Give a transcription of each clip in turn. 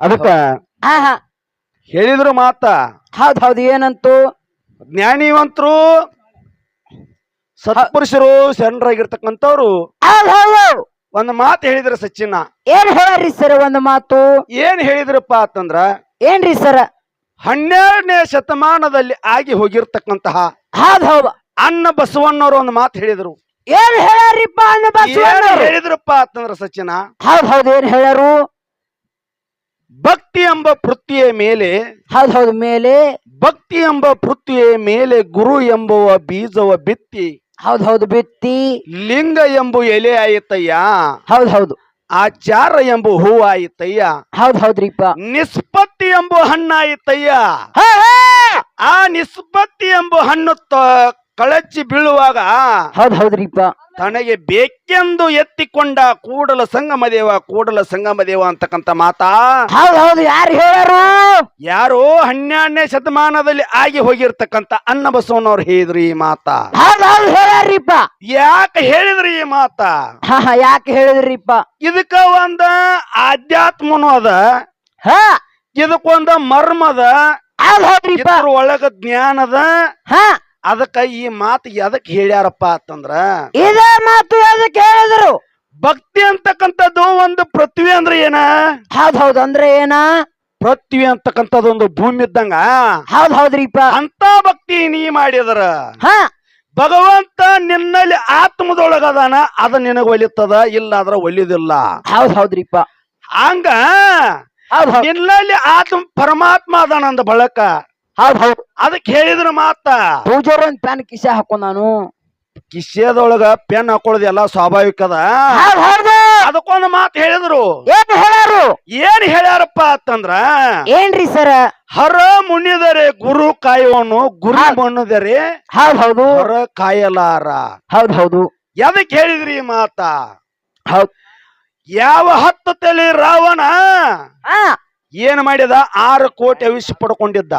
ಅದಕ್ಕ ಹಾ ಹಾ. ಹೇಳಿದ್ರು ಮಾತ. ಹೌದ್ ಹೌದು ಏನಂತು? ಜ್ಞಾನಿವಂತರು ಸತ್ಪುರುಷರು ಶರಣರಾಗಿರ್ತಕ್ಕಂಥವ್ರು ಹೌದ್ ಹೌದು ಒಂದು ಮಾತು ಹೇಳಿದ್ರ ಸಚಿನ್ನ. ಏನ್ ಹೇಳ್ರಿ ಸರ್ ಒಂದು ಮಾತು? ಏನ್ ಹೇಳಿದ್ರಪ್ಪ ಅಂತಂದ್ರ ಏನ್ರಿ ಸರ್? ಹನ್ನೆರಡನೇ ಶತಮಾನದಲ್ಲಿ ಆಗಿ ಹೋಗಿರ್ತಕ್ಕಂತಹ ಹೌದ್ ಹೌದು. ಅನ್ನ ಬಸವಣ್ಣವ್ರು ಒಂದು ಮಾತು ಹೇಳಿದ್ರು. ಏನ್ ಹೇಳ್ಯಾರಿಪ್ಪ ಅನ್ನ ಏನ್ ಬಸವಣ್ಣವ್ರು? ಹೇಳಿದ್ರಪ್ಪ ಅಂತಂದ್ರ ಸಚಿನ ಹೌದ್ ಹೌದು ಏನ್ ಹೇಳ್ಯಾರು? ಭಕ್ತಿ ಎಂಬ ಪೃಥ್ವಿಯ ಮೇಲೆ ಹೌದ್ ಹೌದು ಮೇಲೆ ಭಕ್ತಿ ಎಂಬ ಪೃಥ್ವಿಯ ಮೇಲೆ ಗುರು ಎಂಬುವ ಬೀಜವ ಬಿತ್ತಿ. ಹೌದ್ ಹೌದು ಬಿತ್ತಿ ಲಿಂಗ ಎಂಬ ಎಲೆ ಆಯಿತಯ್ಯ. ಹೌದ್ ಹೌದು. ಆಚಾರ ಎಂಬ ಹೂ ಆಯಿತಯ್ಯ. ಹೌದ್ ಹೌದ್ರಿಪ್ಪ ನಿಷ್ಪತ್ತಿ ಎಂಬ ಹಣ್ಣಾಯಿತಯ್ಯ ಹಾ, ಹಾ. ಆ ನಿಷ್ಪತ್ತಿ ಎಂಬ ಹಣ್ಣು ತ- ಕಳಚಿ ಬೀಳುವಾಗ ಹೌದ್ ಹೌದ್ರಿಪ್ಪ ತನಗೆ ಬೇಕೆಂದು ಎತ್ತಿಕೊಂಡ ಕೂಡಲ ಸಂಗಮ ದೇವ ಕೂಡಲ ಸಂಗಮ ದೇವ ಅಂತಕ್ಕಂಥ ಮಾತಾ? ಹೌದೌದು ಹೌದು ಯಾರು ಹೇಳರು ಯಾರು ಹನ್ನೆರಡನೇ ಶತಮಾನದಲ್ಲಿ ಆಗಿ ಹೋಗಿರ್ತಕ್ಕಂಥ ಅನ್ನ ಬಸವನವ್ರು ಹೇಳಿದ್ರು ಈ ಮಾತಾ. ಹೌದೌದು ಹೌದು ಹೇಳ್ಯಾರಿಪ್ಪ. ಯಾಕೆ ಹೇಳಿದ್ರಿ ಈ ಮಾತಾ? ಹಾ ಹಾ ಯಾಕೆ ಹೇಳಿದ್ರಿಪ್ಪ? ಇದಕ್ಕ ಒಂದ ಆಧ್ಯಾತ್ಮನು ಅದ. ಹಾ. ಇದಕ್ಕೊಂದ ಮರ್ಮದ. ಹೌದ್ ಹೌದ್ರಿಪ್ಪ. ಇದ್ರ ಒಳಗ ಜ್ಞಾನದ. ಹಾ. ಅದಕ್ಕ ಈ ಮಾತು ಎದಕ್ ಹೇಳ್ಯಾರಪ್ಪ ಅಂತಂದ್ರ ಇದೇ ಮಾತು ಅದಕ್ಕೆ ಹೇಳಿದ್ರು? ಭಕ್ತಿ ಅಂತಕ್ಕಂಥದ್ದು ಒಂದು ಪೃಥ್ವಿ ಅಂದ್ರೆ ಏನ? ಹೌದ್ ಹೌದು ಅಂದ್ರೆ ಏನ? ಪೃಥ್ವಿ ಅಂತಕ್ಕಂಥದ್ದು ಒಂದು ಭೂಮಿ ಇದ್ದಂಗ. ಹೌದ್ ಹೌದ್ರಿಪ್ಪ ಅಂತ ಭಕ್ತಿ ನೀ ಮಾಡಿದರ. ಹ. ಭಗವಂತ ನಿನ್ನಲ್ಲಿ ಆತ್ಮದೊಳಗದಾನ ಅದ ನಿನಗ ಒಲಿತದ ಇಲ್ಲ ಅದ್ರ ಒಲಿದಿಲ್ಲ. ಹೌದ್ ಹೌದ್ರಿಪ್ಪ ಹಂಗ ಹೌದ್ ಹೌದ್. ನಿನ್ನಲ್ಲಿ ಆತ್ಮ ಪರಮಾತ್ಮ ಅದಾನ ಅಂದ ಬಳಕ. ಹೌದ್ ಹೌದ್. ಅದಕ್ಕೆ ಹೇಳಿದ್ರ ಮಾತ. ಪೂಜಾರ ಒಂದ್ ಪ್ಯಾನ್ ಕಿಸೆ ಹಾಕೋ ನಾನು. ಕಿಶೆದೊಳಗ ಪೆನ್ ಹಾಕೊಳ್ಳೋದು ಎಲ್ಲ ಸ್ವಾಭಾವಿಕ ಅದ. ಹೌದ್ ಹೌದು. ಅದಕ್ಕೊಂದು ಮಾತು ಹೇಳಿದ್ರು. ಏನ್ ಹೇಳ್ಯಾರು? ಏನ್ ಹೇಳ್ಯಾರಪ್ಪ ಅಂತಂದ್ರ ಏನ್ರಿ ಸರ? ಹರ ಮುನಿದರೆ ಗುರು ಕಾಯುವನು ಗುರು ಹೌದ್. ಮಣ್ಣುದರೆ ಹೌದ್ ಹೌದು. ಹೊರ ಕಾಯಲಾರ. ಹೌದ್ ಹೌದು. ಎದಕ್ ಹೇಳಿದ್ರಿ ಈ ಮಾತ? ಹೌದ್. ಯಾವ ಹತ್ತು ತಲೆ ರಾವಣ? ಹಾ ಏನ್ ಮಾಡಿದ? ಆರು ಕೋಟಿ ಅವಿಷ ಪಡ್ಕೊಂಡಿದ್ದ.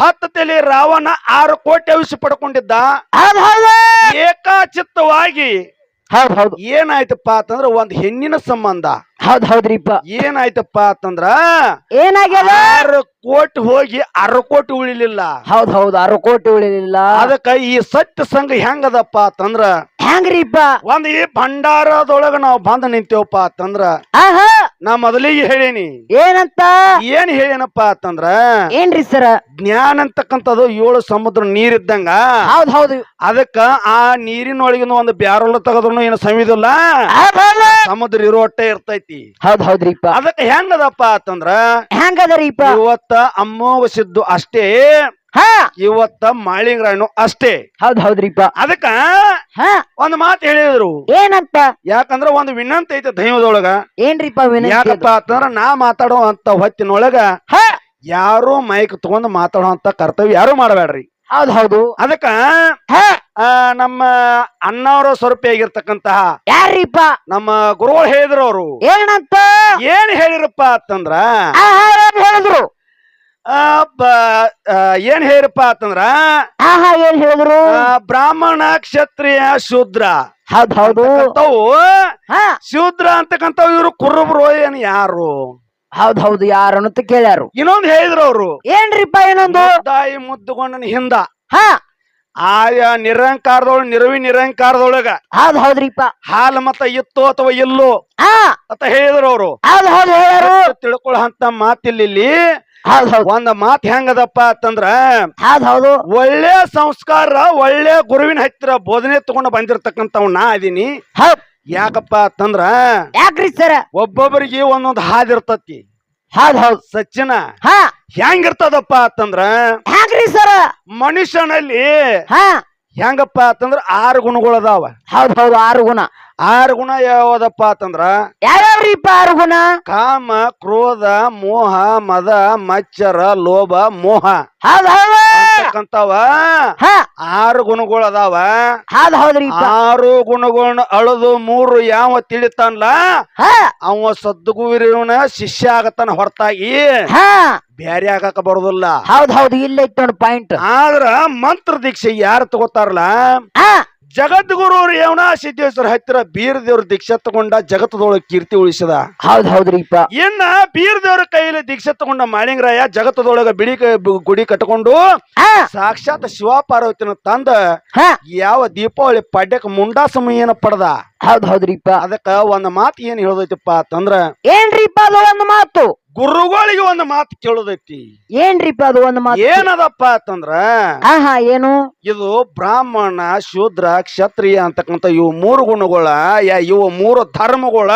ಹೌದ್ ತಲೆ ರಾವಣ ಆರು ಕೋಟಿ ಅವಿಷ ಪಡ್ಕೊಂಡಿದ್ದ. ಹೌದ್ ಹೌದು. ಏಕಾಚಿತ್ತವಾಗಿ ಹೌದ್ ಹೌದು. ಏನಾಯ್ತಪ್ಪ ಅಂತಂದ್ರ ಒಂದ್ ಹೆಣ್ಣಿನ ಸಂಬಂಧ. ಹೌದ್ ಹೌದ್ರಿಪ್ಪ. ಏನಾಯ್ತಪ್ಪ ಅಂತಂದ್ರ ಏನಾಗ್ಯದ? ಆರು ಕೋಟಿ ಹೋಗಿ ಅರ ಕೋಟಿ ಉಳಿಲಿಲ್ಲ. ಹೌದ್ ಹೌದು ಅರ ಕೋಟಿ ಉಳಿಲಿಲ್ಲ. ಅದಕ್ಕ ಈ ಸತ್ಯ ಸಂಘ ಹೆಂಗದಪ್ಪ ಅಂತಂದ್ರ ಹೆಂಗ್ರಿಪ್ಪ? ಒಂದ್ ಈ ಭಂಡಾರದೊಳಗ ನಾವು ಬಂದ ನಿಂತೇವಪ್ಪ ಅಂತಂದ್ರ ಆಹಾ. ನಾ ಮೊದಲಿಗೆ ಹೇಳೇನಿ. ಏನಂತ? ಏನ್ ಹೇಳೇನಪ್ಪ ಅಂತಂದ್ರ ಏನ್ರಿ ಸರ? ಜ್ಞಾನ ಅಂತಕ್ಕಂಥದ್ದು ಏಳು ಸಮುದ್ರ ನೀರಿದ್ದಂಗ. ಹೌದ್ ಹೌದು. ಅದಕ್ಕ ಆ ನೀರಿನೊಳಗಿನ ಒಂದು ಬ್ಯಾರೋಲ್ ತಗದ್ರು ಏನು ಸಮಿದಿಲ್ಲ ಸಮುದ್ರ ಇರೋ ಹೊಟ್ಟೆ ಇರ್ತೈತಿ. ಹೌದ್ ಹೌದ್ರಿಪ್ಪ. ಅದಕ್ಕ ಹೆಂಗದಪ್ಪ ಅಂತಂದ್ರ ಹೆಂಗದರಿಪ್ಪ? ಇವತ್ತ ಅಮ್ಮೋವಸಿದ್ದು ಅಷ್ಟೇ. ಹಾ. ಇವತ್ತ ಮಾಳಿಂಗ್ರಾಯನು ಅಷ್ಟೇ. ಹೌದ್ ಹೌದ್ರಿಪ್ಪ. ಅದಕ್ಕ ಹಾ. ಒಂದ್ ಮಾತು ಹೇಳಿದ್ರು. ಏನಂತ? ಯಾಕಂದ್ರ ಒಂದು ವಿನಂತಿ ಐತೆ ದೈವದೊಳಗ. ಏನ್ರಿಪ್ಪ ವಿನಂತಿ ಯಾಕಪ್ಪ? ಅಂತಂದ್ರ ನಾ ಮಾತಾಡೋ ಅಂತ ಹೊತ್ತಿನೊಳಗ ಹಾ. ಯಾರು ಮೈಕ್ ತಗೊಂಡ್ ಮಾತಾಡೋ ಅಂತ ಕರ್ತವ್ಯ ಯಾರು ಮಾಡಬೇಡ್ರಿ ಹೌದ್ ಹೌದು. ಅದಕ್ಕ ಹಾ. ಆ, ನಮ್ಮ ಅಣ್ಣವರ ಸ್ವರೂಪಿ ಆಗಿರ್ತಕ್ಕಂತಹ ಯಾರಿಪ್ಪ ನಮ್ಮ ಗುರುಗಳು ಹೇಳಿದ್ರು ಅವರು. ಏನಂತ? ಏನ್ ಹೇಳಿರಪ್ಪ ಅಂತಂದ್ರ ಆಹಾರ ಹೇಳಿದ್ರು. ಏನ್ ಹೇಳಿರಪ್ಪ ಅಂತಂದ್ರ ಆಹಾ ಏನ್ ಹೇಳಿದ್ರು? ಬ್ರಾಹ್ಮಣ ಕ್ಷತ್ರಿಯ ಶೂದ್ರ. ಹೌದ್ ಹೌದು. ಶೂದ್ರ ಅಂತಕ್ಕಂಥವು ಇವರು ಕುರುಬ್ರು ಏನ್ ಯಾರು? ಹೌದ್ ಹೌದು ಯಾರು ಅಂತ ಕೇಳ್ಯಾರು. ಇನ್ನೊಂದು ಹೇಳಿದ್ರು ಅವರು. ಏನ್ರಿಪ್ಪ ಏನೊಂದು ತಾಯಿ ಮುದ್ದುಗೊಂಡನ ಹಿಂದ. ಹಾ. ಆಯಾ ನಿರಂಕಾರದೊಳಗ ನಿರವಿ ನಿರಂಕಾರದೊಳಗ. ಹೌದ್ ಹೌದ್ರಿಪ್ಪ. ಹಾಲು ಮತ ಇತ್ತು ಅಥವಾ ಇಲ್ಲೋ ಹಾ. ಅಂತ ಹೇಳಿದ್ರು ಅವರು. ಹೌದ್ ಹೌದು ತಿಳ್ಕೊಳ್ಳೋ ಅಂತ ಮಾತಿಲ್ಲಿ ಒಂದ್ ಮಾತ್ ಹೆಂಗದಪ್ಪ ಅಂತಂದ್ರ ಹೌದ್ ಹೌದು. ಒಳ್ಳೆ ಸಂಸ್ಕಾರ ಒಳ್ಳೆ ಗುರುವಿನ ಹತ್ತಿರ ಬೋಧನೆ ತಗೊಂಡು ಬಂದಿರತಕ್ಕಂಥವ್ ನಾ ಅದೀನಿ ಯಾಕಪ್ಪ ಅಂತಂದ್ರ ಯಾಕ್ರಿ ಸರ? ಒಬ್ಬೊಬ್ಬರಿಗೆ ಒಂದೊಂದು ಹಾದ್ ಇರ್ತತಿ. ಹೌದ್ ಹೌದ್. ಸಚ್ಚಿನ ಹಾ. ಹೆಂಗಿರ್ತದಪ್ಪ ಅಂತಂದ್ರ ಹ್ಯಾಂಗ್ರಿ ಸರ? ಮನುಷ್ಯನಲ್ಲಿ ಹಾ. ಹೆಂಗಪ್ಪ ಅಂತಂದ್ರ ಆರು ಗುಣಗಳು ಅದಾವ ಹೌದ್ ಹೌದು ಆರು ಗುಣ. ಆರು ಗುಣ ಯಾವ್ದಪ್ಪ ಅಂತಂದ್ರ ಯಾವ್ಯಾವ್ರಿಪ್ಪ ಆರು ಗುಣ? ಕಾಮ ಕ್ರೋಧ ಮೋಹ ಮದ ಮಚ್ಚರ ಲೋಭ ಮೋಹ ಹೌದ್ ಹೌದು. ಆರು ಗುಣಗಳು ಅದಾವ. ಹೌದ್ ಹೌದ್ರಿ ಆರು ಗುಣಗಳನ್ನ ಅಳದು ಮೂರು ಯಾವ ತಿಳಿತಾನಲ್ಲ ಹಾ. ಅವ ಸದ್ಗುರುವಿನ ಶಿಷ್ಯ ಆಗತ್ತಾನ ಹೊರತಾಗಿ ಹಾ. ಬ್ಯಾರೆ ಆಗಾಕ ಬರೋದಿಲ್ಲ. ಹೌದ್ ಹೌದು ಇಲ್ಲ ನೋಡಿ ಪಾಯಿಂಟ್ ಆದ್ರ ಮಂತ್ರ ದೀಕ್ಷೆ ಯಾರು ತಗೋತಾರಲ್ಲ? ಹಾ. ಜಗದ್ಗುರು ರೇವಣ ಸಿದ್ದೇಶ್ವರ ಹತ್ತಿರ ಬೀರ್ ದೇವ್ರ ದೀಕ್ಷೆ ತಗೊಂಡ ಜಗತ್ತದೊಳಗೆ ಕೀರ್ತಿ ಉಳಿಸಿದ. ಹೌದ್ ಹೌದ್ರಿಪ್ಪ ಇನ್ನ ಬೀರದೇವ್ರ ಕೈಯಲ್ಲಿ ದೀಕ್ಷೆ ತಗೊಂಡ ಮಾಳಿಂಗರಾಯ ಜಗತ್ತದೊಳಗ ಬಿಳಿ ಕ- ಬು- ಗುಡಿ ಕಟ್ಕೊಂಡು ಸಾಕ್ಷಾತ್ ಶಿವ ಪಾರ್ವತಿನ ತಂದ ಹಾ. ಯಾವ ದೀಪಾವಳಿ ಪಡ್ಯಕ್ಕೆ ಏನ ಪಡೆದ. ಹೌದ್ ಹೌದ್ರಿಪ್ಪ ಅದಕ್ಕ ಒಂದ್ ಮಾತು ಏನ್ ಹೇಳೋದೈತಿಪ್ಪ ಅಂತಂದ್ರ ಏನ್ರಿಪ್ಪ ಅದು ಒಂದು ಮಾತು? ಗುರುಗಳಿಗೆ ಒಂದು ಮಾತು ಕೇಳೋದೈತಿ. ಏನ್ರಿಪ್ಪ ಅದು ಒಂದು ಮಾತು? ಏನದಪ್ಪ ಅಂತಂದ್ರ ಏನು? ಇದು ಬ್ರಾಹ್ಮಣ ಶೂದ್ರ ಕ್ಷತ್ರಿಯ ಅಂತಕ್ಕಂಥ ಇವು ಮೂರು ಗುಣಗಳ ಯಾ ಇವು ಮೂರು ಧರ್ಮಗಳ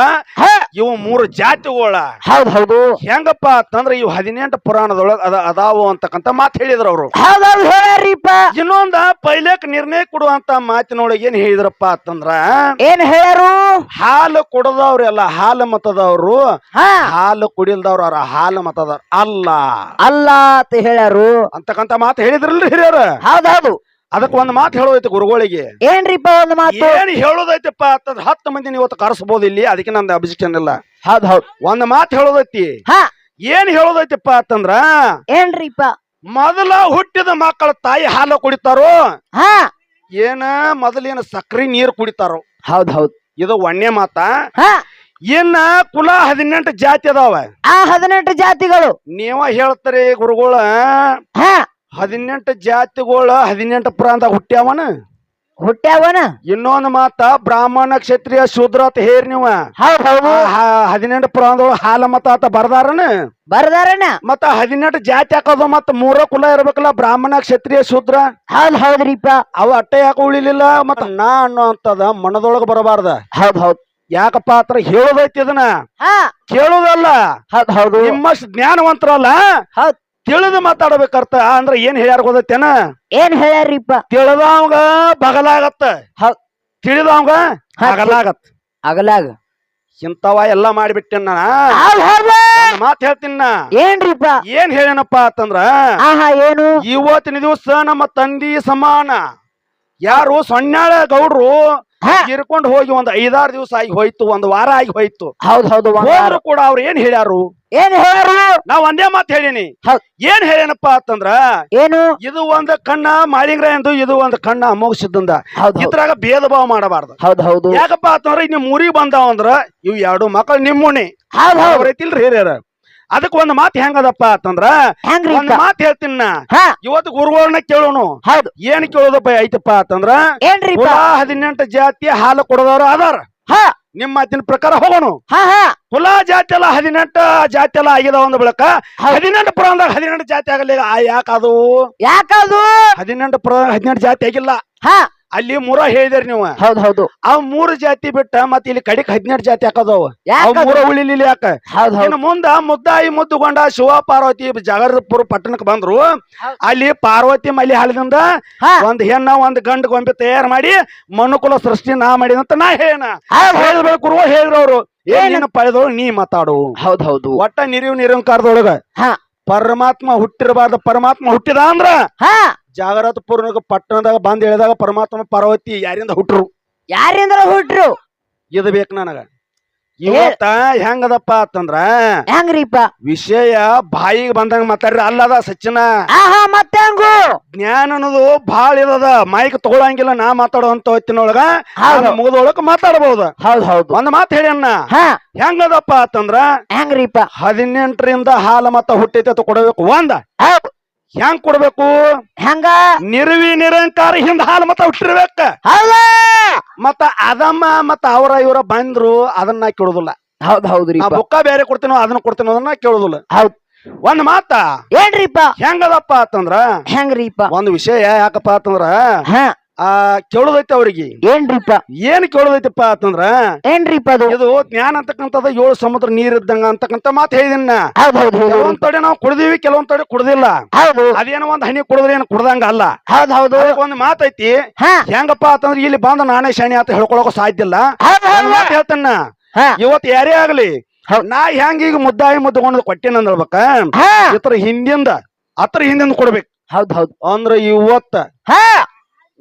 ಇವು ಮೂರು ಜಾತಿಗಳ. ಹೌದ್ ಹೌದು. ಹೆಂಗಪ್ಪ ಅಂತಂದ್ರೆ ಇವು ಹದಿನೆಂಟು ಪುರಾಣದೊಳಗ ಅದ ಅದಾವು ಅಂತಕ್ಕಂತ ಮಾತು ಹೇಳಿದ್ರು ಅವರು. ಹೌದ್ ಹೌದ್ ಹೇಳ್ಯಾರಿಪ್ಪ. ಇನ್ನೊಂದ ಪೈಲೆಕ್ ನಿರ್ಣಯ ಕೊಡುವಂತ ಮಾತಿನೊಳಗೆ ಏನ್ ಹೇಳಿದ್ರಪ್ಪ ಅಂತಂದ್ರ ಏನ್ ಹೇಳರು ಹಾಲು ಕುಡದವ್ರೆಲ್ಲ ಹಾಲು ಮತದವ್ರು. ಹಾ. ಹಾಲು ಕುಡಿಲ್ದವ್ರ ಅವ್ರ ಹಾಲು ಮತದವ್ರ ಅಲ್ಲ. ಅಲ್ಲ ಅಂತ ಹೇಳ್ಯಾರು. ಅಂತಕ್ಕಂತ ಮಾತು ಹೇಳಿದ್ರಲ್ರಿ ಹಿರಿಯರು. ಹೌದೌದು ಹೌದು. ಅದಕ್ಕೆ ಒಂದ್ ಮಾತು ಹೇಳೋದೈತಿ ಗುರುಗಳಿಗೆ. ಏನ್ರಿಪ್ಪ ಒಂದು ಮಾತು? ಏನ್ ಹೇಳೋದೈತಿಪ್ಪ ಅಂತಂದ್ರ ಹತ್ತು ಮಂದಿ ಇವತ್ತು ಕರೆಸಬಹುದು ಇಲ್ಲಿ ಅದಕ್ಕೆ ನಂದು ಅಬ್ಜೆಕ್ಷನ್ ಇಲ್ಲ. ಹೌದ್ ಹೌದ್. ಒಂದ್ ಮಾತು ಹೇಳೋದೈತಿ. ಹಾ. ಏನ್ ಹೇಳೋದೈತಿಪ್ಪ ಅಂತಂದ್ರ ಏನ್ರಿಪ್ಪ? ಮೊದಲ ಹುಟ್ಟಿದ ಮಕ್ಕಳ ತಾಯಿ ಹಾಲು ಕುಡಿತಾರೋ ಹಾ. ಏನ ಮೊದಲೇನ ಸಕ್ರಿ ನೀರು ಕುಡಿತಾರೋ? ಹೌದ್ ಹೌದ್. ಇದು ಒಣ್ಣೆ ಮಾತ? ಹಾ. ಇನ್ನ ಕುಲ ಹದಿನೆಂಟು ಜಾತಿ ಅದಾವ. ಆ ಹದಿನೆಂಟು ಜಾತಿಗಳು. ನೀವ ಹೇಳ್ತಾರೆ ಗುರುಗಳ ಹಾ. ಹದಿನೆಂಟು ಜಾತಿಗಳ ಹದಿನೆಂಟು ಪ್ರಾಂತ ಹುಟ್ಟ್ಯಾವನ? ಹುಟ್ಟ್ಯಾವನ? ಇನ್ನೊಂದು ಮಾತ ಬ್ರಾಹ್ಮಣ ಕ್ಷತ್ರಿಯ ಶೂದ್ರ ಅಂತ ಹೇರ್ ನೀವ. ಹೌದ್ ಹೌದು. ಹದಿನೆಂಟು ಪ್ರಾಂತ ಹಾಲ ಮತ ಆತ ಬರ್ದಾರನ? ಬರ್ದಾರನ. ಮತ್ತ ಹದಿನೆಂಟು ಜಾತಿ ಹಾಕೋದು ಮತ್ತ ಮೂರ ಕುಲ ಇರ್ಬೇಕಲ್ಲ ಬ್ರಾಹ್ಮಣ ಕ್ಷತ್ರಿಯ ಶೂದ್ರ? ಹೌದ್ ಹೌದ್ರಿಪ್ಪ. ಅವ ಅಟ್ಟೆ ಯಾಕೆ ಉಳಿಲಿಲ್ಲ ಮತ್ತ ನಾ ಅನ್ನೋ ಅಂತದ ಮನದೊಳಗ ಬರಬಾರ್ದ. ಹೌದ್ ಹೌದ್. ಯಾಕಪ್ಪ ಆತರ ಹೇಳೋದೈತಿ ಇದನ್ನ? ಕೇಳೋದಲ್ಲ? ಹೌದ್ ಹೌದು. ನಿಮ್ಮಷ್ಟು ಜ್ಞಾನವಂತರಲ್ಲ? ಹೌದ್. ತಿಳಿದು ಮಾತಾಡ್ಬೇಕರ್ತ ಅಂದ್ರೆ ಏನ್ ಹೇಳ್ಯಾರ ಗೊತ್ತೇನ ಏನ್ ಹೇಳ್ಯಾರಿಪ್ಪ? ತಿಳಿದವಂಗ ಬಗಲಾಗತ್ತ. ಹೌದ್ ತಿಳಿದವಂಗ ಹಾ, ಬಗಲಾಗತ್ತ ಅಗಲಾಗ. ಇಂತವ ಎಲ್ಲಾ ಮಾಡಿಬಿಟ್ಟೆ ನಾ ಹೌದ್ ಮಾತ್ ಹೇಳ್ತೀನ ನಾ. ಏನ್ರಿಪ್ಪ? ಏನ್ ಹೇಳೇನಪ್ಪ ಅಂತಂದ್ರ ಆಹಾ ಏನು? ಇವತ್ತಿನ ದಿವಸ ನಮ್ಮ ತಂದಿ ಸಮಾನ. ಯಾರು ಸೊನ್ನಾಳ ಗೌಡ್ರು ಹಾ. ತೀರ್ಕೊಂಡು ಹೋಗಿ ಒಂದ್ ಐದಾರು ದಿವಸ ಆಗಿ ಹೋಯ್ತು ಒಂದ್ ವಾರ ಆಗಿ ಹೋಯ್ತು. ಹೌದ್ ಹೌದು. ಹೋದ್ರು ಕೂಡ ಅವ್ರು ಏನ್ ಹೇಳ್ಯಾರು? ಏನ್ ಹೇಳ್ಯಾರು? ನಾವ್ ಒಂದೇ ಮಾತು ಹೇಳಿನಿ. ಏನ್ ಹೇಳೇನಪ್ಪ ಅಂತಂದ್ರ ಏನು? ಇದು ಒಂದ್ ಕಣ್ಣ ಮಾಳಿಂಗ್ರ ಎಂದು ಇದು ಒಂದ್ ಕಣ್ಣ ಅಮೋಘ ಇದ್ರಾಗ ಭೇದ ಭಾವ ಮಾಡಬಾರ್ದು. ಹೌದ್ ಹೌದು. ಯಾಕಪ್ಪ ಅಂತಂದ್ರ ಇನ್ನು ಮೂರಿ ಬಂದಾವ ಅಂದ್ರ ಇವ್ ಎರಡು ಮಕ್ಕಳು ನಿಮ್ಮುಣಿ. ಹೌದ್ ಹೌದು. ರೈತಿಲ್ರಿ ಹಿರಿಯರ. ಅದಕ್ ಒಂದ್ ಮಾತು ಹೆಂಗದಪ್ಪ ಅಂತಂದ್ರ ಒಂದ್ ಮಾತು ಹೇಳ್ತೀನಿ ನಾ. ಹಾ. ಇವತ್ತು ಗುರುಗಳನ್ನ ಕೇಳೋನು. ಹೌದು. ಏನ್ ಕೇಳೋದಪ್ಪ ಐತಪ್ಪ ಅಂತಂದ್ರ ಹದಿನೆಂಟು ಜಾತಿ ಹಾಲು ಕೊಡೋದವ್ರ ಅದಾರ. ಹಾ. ನಿಮ್ಮ ಮಾತಿನ ಪ್ರಕಾರ ಹೋಗೋಣ ಹಾ ಹಾ. ಕುಲ ಜಾತಿ ಎಲ್ಲ ಹದಿನೆಂಟು ಜಾತಿ ಎಲ್ಲ ಬೆಳಕ ಒಂದ್ ಬಳಕ ಹೌದ್. ಹದಿನೆಂಟು ಪುರಾಣದಾಗ ಹದಿನೆಂಟು ಜಾತಿ ಆಗಲಿ ಯಾಕದು ಯಾಕದು ಹದಿನೆಂಟು ಪುರಾಣ ಹದಿನೆಂಟು ಜಾತಿ ಆಗಿಲ್ಲ. ಹಾ. ಅಲ್ಲಿ ಮೂರ ಹೇಳಿದ್ರಿ ನೀವು. ಹೌದ್ ಹೌದು. ಅವ್ ಮೂರು ಜಾತಿ ಬಿಟ್ಟ ಮತ್ ಇಲ್ಲಿ ಕಡಿಕ್ ಹದಿನೆಂಟು ಜಾತಿ ಹಾಕದವ ಅವ್. ಮೂರ ಉಳಿಲಿಲ್ಲ ಯಾಕ ಹೌದ್ ಹೌದು. ಇನ್ನು ಮುಂದ ಮುದ್ದಾಯಿ ಮುದ್ದುಗೊಂಡ ಶಿವ ಪಾರ್ವತಿ ಜಗರ್ಪುರ ಪಟ್ಟಣಕ್ಕೆ ಬಂದ್ರು. ಅಲ್ಲಿ ಪಾರ್ವತಿ ಮಲಿ ಹಾಳದಿಂದ ಒಂದ್ ಹೆಣ್ಣ ಒಂದ್ ಗಂಡ ಗೊಂಬೆ ತಯಾರು ಮಾಡಿ ಮನುಕುಲ ಸೃಷ್ಟಿ ನಾ ಮಾಡಿದಂತ ನಾ ಹೇಳ ಹೇಳಿದ್ರು ಅವ್ರು. ಏನು? ಏನೇನು ಪಳೆದವ್ರು ನೀ ಮಾತಾಡು. ಹೌದ್ ಹೌದು. ಒಟ್ಟ ನಿರಿವ್ ನಿರಂಕಾರದೊಳಗ ಹಾ. ಪರಮಾತ್ಮ ಹುಟ್ಟಿರಬಾರ್ದ ಪರಮಾತ್ಮ ಹುಟ್ಟಿದ ಅಂದ್ರ ಪೂರ್ಣಕ ಪಟ್ಟಣದಾಗ ಬಂದ್ ಹೇಳಿದಾಗ ಪರಮಾತ್ಮ ಪಾರ್ವತಿ ಯಾರಿಂದ ಹುಟ್ಟರು ಯಾರಿಂದ ಹುಟ್ರು? ಇದು ಬೇಕು ನನಗ. ಇವತ್ತ ಹೆಂಗದಪ್ಪ ಅಂತಂದ್ರ ಹೆಂಗ್ರಿಪ್ಪ? ವಿಷಯ ಬಾಯಿಗೆ ಬಂದಂಗ ಮಾತಾಡ್ರಿ ಅಲ್ಲದ ಸಚಿನ. ಆಹಾ ಮತ್ತೆ ಹೆಂಗು ಜ್ಞಾನ ಅನ್ನೋದು ಬಾಳ ಇರದ ಮೈಕ್ ತಗೊಳಂಗಿಲ್ಲ ನಾ ಮಾತಾಡುವಂತ ಹೊತ್ತಿನೊಳಗ ಮುಗಿದೊಳಕ್ ಮಾತಾಡಬಹುದ ಹೌದ್ ಹೌದು. ಒಂದ್ ಮಾತು ಹೇಳಿ ಹಾ. ಹೆಂಗದಪ್ಪ ಅಂತಂದ್ರ ಹೆಂಗ್ರಿಪ್ಪ? ಹದಿನೆಂಟರಿಂದ ಹಾಲು ಮತ್ತ ಹುಟ್ಟೈತೆ ಅಂತ ಕೊಡಬೇಕು ಒಂದ. ಹೌದ್. ಹೆಂಗ್ ಕೊಡ್ಬೇಕು? ಹೆಂಗ ನಿರ್ವಿ ನಿರಂಕಾರ ಹಿಂದ ಹಾಲು ಮತ್ತ ಹುಟ್ಟಿರ್ಬೇಕ. ಹೌದ? ಮತ್ತ ಅದಮ್ಮ ಮತ್ತ ಅವರ ಇವರ ಬಂದ್ರು ಅದನ್ನ ಕೇಳುದಿಲ್ಲ. ಹೌದ್ ನಾ ಹೌದ್ರಿಪ್ಪ ಬುಕ್ಕ ಬೇರೆ ಕೊಡ್ತೀನೋ ಅದನ್ನ ಕೊಡ್ತೀನೋ ಅದನ್ನ ಕೇಳುದಿಲ್ಲ. ಹೌದ್. ಒಂದ್ ಮಾತ. ಏನ್ರಿಪ್ಪ? ಹೆಂಗದಪ್ಪ ಅಂತಂದ್ರ ಹೆಂಗ್ರಿಪ್ಪ? ಒಂದ್ ವಿಷಯ ಯಾಕಪ್ಪ ಅಂತಂದ್ರ ಹಾ. ಆ ಕೇಳೋದೈತೆ ಅವ್ರಿಗೆ. ಏನ್ರಿಪ್ಪ? ಏನ್ ಕೇಳೋದೈತಪ್ಪ ಅಂತಂದ್ರ ಏನ್ರಿಪ್ಪ ಅದು? ಇದು ಜ್ಞಾನ ಅಂತಕ್ಕಂಥದ್ದು ಏಳು ಸಮುದ್ರ ನೀರ್ ಇದ್ದಂಗ ಅಂತಕ್ಕಂಥ ಮಾತು ಹೇಳಿದಿನ ಹೌದ್ ಹೌದ್ ಹೌದು ಕೆಲವೊಂದ್ ತಡೆ ನಾವು ಕುಡ್ದೀವಿ ಕೆಲವೊಂದ್ ತಡೆ ಕುಡ್ದಿಲ್ಲ. ಹೌದು. ಅದೇನೋ ಒಂದ್ ಹನಿ ಕುಡಿದ್ರೆ ಏನು ಕುಡ್ದಂಗ ಅಲ್ಲ. ಹೌದ್ ಹೌದು. ಒಂದ್ ಮಾತೈತಿ ಹಾ. ಹೆಂಗಪ್ಪ ಅಂತಂದ್ರೆ ಇಲ್ಲಿ ಬಂದ ನಾನೇ ಶಾಣಿ ಅಂತ ಹೇಳ್ಕೊಳಕ ಸಾಧ್ಯ ಇಲ್ಲ. ಹೌದ್ ಒಂದ್ ಹೌದು. ಮಾತು ಹೇಳ್ತೇನ ಹಾ. ಇವತ್ತು ಯಾರೇ ಆಗ್ಲಿ ಹೌದ್. ನಾ ಹೆಂಗ ಈಗ ಮುದ್ದಾಯಿ ಮುದ್ದಗೊಂಡ್ ಕೊಟ್ಟೇನ ಅಂದ್ರಬೇಕ ಹಾ. ಇತರ ಹಿಂದಿಂದ ಅತ್ರ ಹಿಂದಿಂದ ಕೊಡ್ಬೇಕು. ಹೌದ್ ಹೌದು. ಅಂದ್ರ ಇವತ್ತ ಹಾ.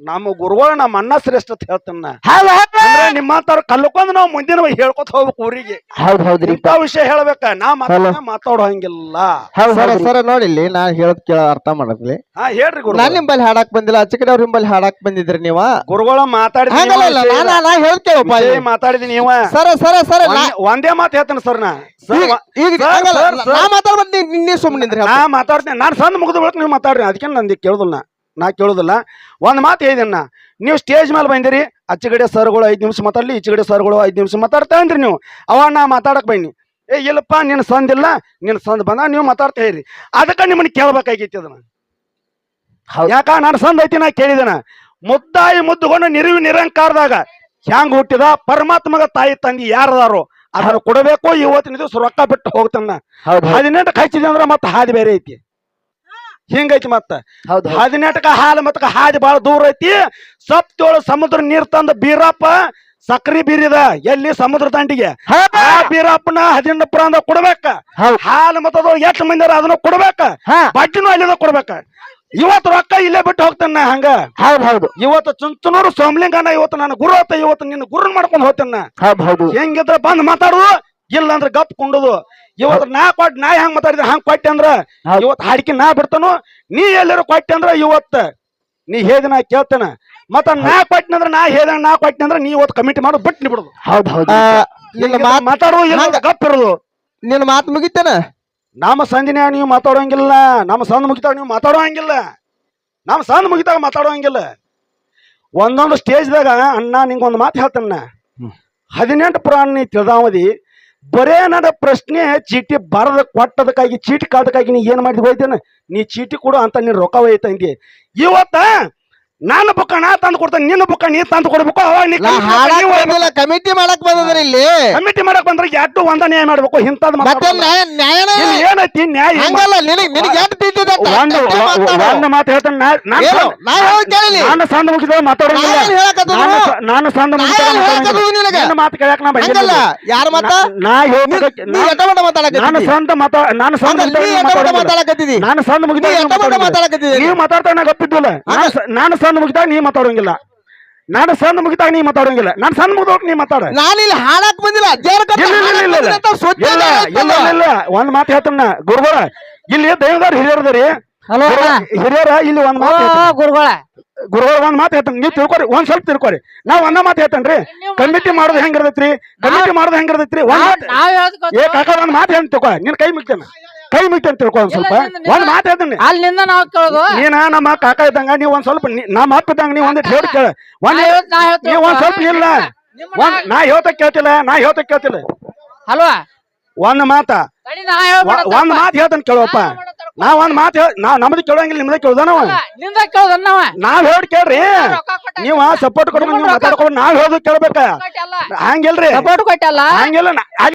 ನಮ್ಮ ಗುರುಗಳು ನಮ್ಮ ಅಣ್ಣ ಶ್ರೇಷ್ಠ ಅಂತ ಹೇಳ್ತಾನ. ಹೌದ್ ಹೌದ್. ಅಂದ್ರೆ ನಿಮ್ಮಂತವ್ರು ಕಲ್ಕೊಂಡ್ ನಾವು ಮುಂದಿನ ಹೇಳ್ಕೊತ ಹೋಗ್ಬೇಕು ಊರಿಗೆ. ಹೌದ್ ಹೌದ್ರಿ. ಇಂಥ ವಿಷಯ ಹೇಳ್ಬೇಕ. ನಾ ಮಾತಾಡ ಮಾತಾಡೋ ಹಂಗಿಲ್ಲ ಸರ್ ಸರ ನೋಡಿ ಇಲ್ಲಿ ನೋಡಿಲ್ಲಿ ನಾನ್ ಹೇಳದ್ ಕೇಳ ಅರ್ಥ ಮಾಡಕ್ಲಿ ಹಾ ಹೇಳ್ರಿ ಗುರು ನಾನ್ ನಿಂಬಲ್ಲಿ ಹಾಡಾಕ್ ಬಂದಿಲ್ಲ. ಅಚ್ಚ ಕಡೆ ಅವ್ರ ನಿಂಬಲ್ಲಿ ಹಾಡಾಕ್ ಬಂದಿದ್ರಿ ನೀವ? ಗುರುಗಳ ಮಾತಾಡಿದ ನಾ. ಮಾತಾಡಿದಿ ನೀವ. ಸರ ಸರ ಸರ ನಾ- ಒಂದೇ ಮಾತು ಹೇಳ್ತೇನೆ ಸರ್ ನಾ. ನಾ ಮಾತಾಡ್ಬಂದ್ ನೀ ಸುಮ್ಮನೆ ನಾ ಮಾತಾಡ್ತೀನಿ. ನಾನು ಸಣ್ಣ ಮುಗಿದ್ ಬಳಕ ನೀವು ಮಾತಾಡ್ರಿ. ಅದಕ್ಕೆ ನಂದಿ ಕೇಳುದಿಲ್ಲ ನಾ ಕೇಳೋದಿಲ್ಲ. ಒಂದು ಮಾತು ಹೇಳಿದೆನ ನೀವು ಸ್ಟೇಜ್ ಮೇಲೆ ಬಂದಿರಿ ಆಚೆಗಡೆ ಸರ್ಗಳು ಐದು ನಿಮಿಷ ಮಾತಾಡ್ಲಿ ಈಚೆಗಡೆ ಸರ್ಗಳು ಐದು ನಿಮಿಷ ಮಾತಾಡ್ತಾ ಅಂದ್ರಿ ನೀವು. ಅವ ನಾ ಮಾತಾಡಕ್ಕೆ ಬನ್ನಿ ಏ ಇಲ್ಲಪ್ಪ ನಿನ್ನ ಸಂದಿಲ್ಲ ನಿನ್ನ ಸಂದ್ ಬಂದ ನೀವು ಮಾತಾಡ್ತಾ ಇರಿ. ಅದಕ್ಕೆ ನಿಮ್ಮನ್ನ ಕೇಳ್ಬೇಕಾಗೈತಿ ಅದನ್ನ. ಹೌದ್. ಯಾಕ ನಾನು ಸಂದ್ ಐತಿ ನಾ ಕೇಳಿದನ. ಮುದ್ದಾಯಿ ಮುದ್ದುಕೊಂಡು ನಿರಿವಿ ನಿರಂಕಾರದಾಗ ಹ್ಯಾಂಗ ಹುಟ್ಟಿದ? ಪರಮಾತ್ಮಗ ತಾಯಿ ತಂದಿ ಯಾರದಾರು ಅದನ್ನು ಕೊಡಬೇಕು ಇವತ್ತಿನ ದಿವಸ ರೊಕ್ಕ ಬಿಟ್ಟು ಹೋಗ್ತಾನ ಹದಿನೆಂಟು ಹಚ್ಚಿದೆ ಅಂದ್ರೆ ಮತ್ತೆ ಹಾದಿ ಬೇರೆ ಐತಿ. ಹಿಂಗೈತಿ ಮತ್ತ? ಹೌದು ಹೌದ್. ಹದಿನೆಂಟಕ ಹಾಲು ಮತ್ತ ಹಾದಿ ಬಹಳ ದೂರ ಐತಿ. ಸಪ್ತೇಳು ಸಮುದ್ರ ನೀರ್ ತಂದ ಬೀರಪ್ಪ ಸಕ್ರಿ ಬೀರಿದ. ಎಲ್ಲಿ? ಸಮುದ್ರ ದಂಡಿಗೆ. ಆ ಬೀರಪ್ಪನ ಹದಿನೆಂಟು ಪುರಾಣ ಕೊಡ್ಬೇಕ. ಹಾಲು ಮತ್ತದ ಎಷ್ಟು ಮಂದಿ ಅದನ್ನ ಕೊಡ್ಬೇಕ? ಬಡ್ಡಿನೂ ಅಲ್ಲಿಂದ ಕೊಡ್ಬೇಕ. ಇವತ್ತು ರೊಕ್ಕ ಇಲ್ಲೇ ಬಿಟ್ಟು ಹೋಗ್ತಾನ ಹಂಗ. ಹೌದು ಹೌದು. ಇವತ್ತು ಚುಂಚನೂರು ಸೋಮಲಿಂಗನ ಇವತ್ತು ನನ್ನ ಗುರು ಆತ ಇವತ್ತು ನಿನ್ನ ಗುರುನ್ ಮಾಡ್ಕೊಂಡು ಹೋಗ್ತಾನ ಹೆಂಗಿದ್ರೆ ಹೌದು ಹೆಂಗಿದ್ರ ಬಂದ್ ಮಾತಾಡುದು ಇಲ್ಲ ಅಂದ್ರೆ ಗಪ್ ಕುಂಡುದು. ಇವತ್ತು ನಾ ಕೊಟ್ಟ ನಾ ಹೆಂಗ್ ಮಾತಾಡಿದ್ರೆ ಹಂಗ್ ಕೊಟ್ಟೆ ಅಂದ್ರ ಹೌದ್. ಇವತ್ತು ಹಾಡಿಕೆ ನಾ ಬಿಡ್ತಾನು? ನೀ ಎಲ್ಲರೂ ಕೊಟ್ಟೆ ಅಂದ್ರ ಇವತ್ತ. ನೀ ಹೇಳ್ದ ನಾ ಕೇಳ್ತಾನ. ಮತ್ತ ನಾ ಕೊಟ್ಟಿನ ಅಂದ್ರ ನಾ ಹೇಳ್ದ ನಾ ಕೊಟ್ಟಿನ ಅಂದ್ರ ನೀ ಇವತ್ತು ಕಮಿಟಿ ಮಾಡು ಬಿಟ್ಟು ಬಿಡುದು. ಹೌದು ಹೌದು. ನಿನ್ನ ಮಾತ್ ಇಲ್ಲ ಗಪ್ ಇರೋದು ನಿನ್ನ ಮಾತು ಮುಗಿತೇನ? ನಮ್ಮ ಸಂದಿನ ನೀವು ಮಾತಾಡೋಂಗಿಲ್ಲ. ನಮ್ಮ ಸಂದ್ ಮುಗಿತಾಗ ನೀವು ಮಾತಾಡೋಂಗಿಲ್ಲ. ನಮ್ಮ ಸಂದ್ ಮುಗಿತಾಗ ಮಾತಾಡೋಂಗಿಲ್ಲ. ಒಂದೊಂದು ಸ್ಟೇಜ್ದಾಗ ಅಣ್ಣ ನಿಂಗೊಂದು ಮಾತು ಹೇಳ್ತಾನ. ಹದಿನೆಂಟು ಪುರಾಣ ನೀ ತಿಳಿದಾವದಿ. ಬರೇ ನನ್ನ ಪ್ರಶ್ನೆ ಚೀಟಿ ಬರದ ಕೊಟ್ಟದಕ್ಕಾಗಿ, ಚೀಟಿ ಕಾದಕ್ಕಾಗಿ ನೀ ಏನು ಮಾಡಿದ್ವಿ ಹೋಯ್ತೇನೆ? ನೀ ಚೀಟಿ ಕೊಡು ಅಂತ ನೀನ್ ರೊಕ್ಕ ಹೋಯ್ತಂದಿ ಇವತ್ತ ನನ್ನ ಬುಕ್ಕ ನಾ ತಂದು ಕೊಡ್ತೇನೆ ನಿನ್ನ ಬುಕ್ಕ ನೀ ತಂದು ಕೊಡ್ಬೇಕು ಅವಾಗ ನೀ ನಾ ಬಂದಿಲ್ಲ ಕಮಿಟಿ ಮಾಡಕ್ ಬಂದದ್ರಿ ಇಲ್ಲಿ. ಕಮಿಟಿ ಮಾಡಕ್ ಬಂದ್ರೆ ಎಟ್ಟು ಒಂದ ನ್ಯಾಯ ಮಾಡ್ಬೇಕು ಇಂಥದ್ ಮತ್ತೆ. ನ್ಯಾಯ ಏನೈತಿ ನ್ಯಾಯ ಹಂಗಲ್ಲ ನಿನಗ್ ಒಂದು ಒಂದು ಮಾತು ಹೇಳ್ತೇನೆ ನಾನ್? ಸಣ್ಣ-. ನಾನು ಮುಗಿದ ಮಾತಾಡೋದಿಲ್ಲ ನಾನು ಸ- ನಾನು ಸಣ್ಣ ಮುಗಿದ ನಾನ್ ಮಾತು ಕೇಳಕ್ ನಾ ಬಂದಿಲ್ಲ ಯಾರು ಮಾತ? ನಾ- ಹೇಳ್ಬೇಕ- ನಾನು ಸಂದ ಸ್ವಂತ ಮಾತಾ ನಾನು ಸಂದ ಮಾತಾಡಕತ್ತಿದ್ದೀನಿ ನಾನು ಸಣ್ಣ ಮುಗಿದ ಮಾತಾಡಕತ್ತಿದ್ದೀನಿ ನೀವು ಮಾತಾಡ್ತಾ ನಾ ಗೊತ್ತಿದ್ದಿಲ್ಲ. ನಾನು ನಾನು ಸಣ್ಣ ಮುಗಿದಾಗ ನೀ ಮಾತಾಡೋಂಗಿಲ್ಲ. ನಾನು ಸಣ್ಣ ಮುಗಿದಾಗ ನೀ ಮಾತಾಡೋಂಗಿಲ್ಲ. ನಾನು ಸಣ್ಣ ಮುಗಿದ ನೀ ಮಾತಾಡ. ನಾನು ಇಲ್ಲಿ ಹಾಳಾಕ್ ಬಂದಿಲ್ಲ. ಇಲ್ಲ ಇಲ್ಲ ಒಂದ್ ಮಾತು ಹೇಳ್ತಾನ ಗುರುಗಳ ಇಲ್ಲಿ ದೈವದಾರ ಹಿರಿಯರದ್ರಿ ಹಲೋ ಹಿರಿಯರ ಇಲ್ಲಿ ಒಂದ್ ಮಾತು ಗುರುಗಳ. ಗುರುಗಳ ಒಂದ್ ಮಾತು ಹೇಳ್ತಾನೆ. ನೀವು ತಿಳ್ಕೊರಿ ಒಂದ್ ಸ್ವಲ್ಪ ತಿಳ್ಕೊರಿ. ನಾವ್ ಒಂದ ಮಾತು ಹೇಳ್ತೇನ್ರಿ. ಕಮಿಟಿ ಮಾಡೋದು ಹೆಂಗಿರ್ತೈತ್ರಿ? ಕಮಿಟಿ ಮಾಡೋದು ಹೆಂಗಿರ್ತೈತ್ರಿ? ಒಂದ್ ಮಾತು ಏ ಕಾಕ ಒಂದ್ ಮಾತು ಹೇಳ್ತೀನಿ ತಿಳ್ಕೊ. ನಿನ್ ಕೈ ಮುಗ್ತೇನೆ ಕೈ ಮುಗ್ತೇನೆ ತಿಳ್ಕೊ ಒಂದ್ ಸ್ವಲ್ಪ. ಒಂದ್ ಮಾತು ಹೇಳ್ತೀನಿ. ಅಲ್ಲಿಂದ ನಾವ್ ಕೇಳೋದು. ನೀನ ನಮ್ಮ ಕಾಕ ಇದ್ದಂಗ ನೀವ್ ಒಂದ್ ಸ್ವಲ್ಪ ನಮ್ಮ ಅಪ್ಪ ಮಾತು ಇದ್ದಂಗ ನೀವ್ ಒಂದ್ ಹೇಳಿ ಕೇಳ. ಒಂದ್ ನಾ ಹೇಳ್- ನಾ ಹೇಳ್ತೀನಿ. ನೀವ್ ಒಂದ್ ಸ್ವಲ್ಪ ಇಲ್ಲ ಒಂದ್ ನಾ ಹೇಳ್ತ ಕೇಳ್ತಿಲ್ಲ ನಾ ಹೇಳ್ತ ಕೇಳ್ತಿಲ್ಲ. ಹಲೋ? ಒಂದ್ ಮಾತ. ತಡಿ ನಾ ಹೇಳ್ಬೇಡ ಒ- ಒಂದ್ ಮಾತು ಹೇಳ್ತಾನೆ ಕೇಳುವಪ್ಪ ನಾ ಒಂದ್ ಮಾತು ನಾ ನಮ್ದು ಕೇಳಂಗಿಲ್ಲ ನಿಮ್ದ ಕೇಳ್ದ ನಾವ ನಿಂದ ಕೇಳೋದ ನಾವ ನಾವ್ ಹೇಳಿ ಕೇಳ್ರಿ. ರೊಕ್ಕ ಕೊಟ್ಟ ನೀವ ಸಪೋರ್ಟ್ ಕೊಡ್ಬೇಕು ನೀವು ಮಾತಾಡ್ಕೊಂಡು ನಾವ್ ಹೇಳೋದು ಕೇಳ್ಬೇಕ. ಕೊಟ್ಟಲ್ಲ ಹಂಗಿಲ್ರಿ. ಸಪೋರ್ಟ್ ಕೊಟ್ಟಲ್ಲ ಹಂಗಿಲ್ಲ ನಾ-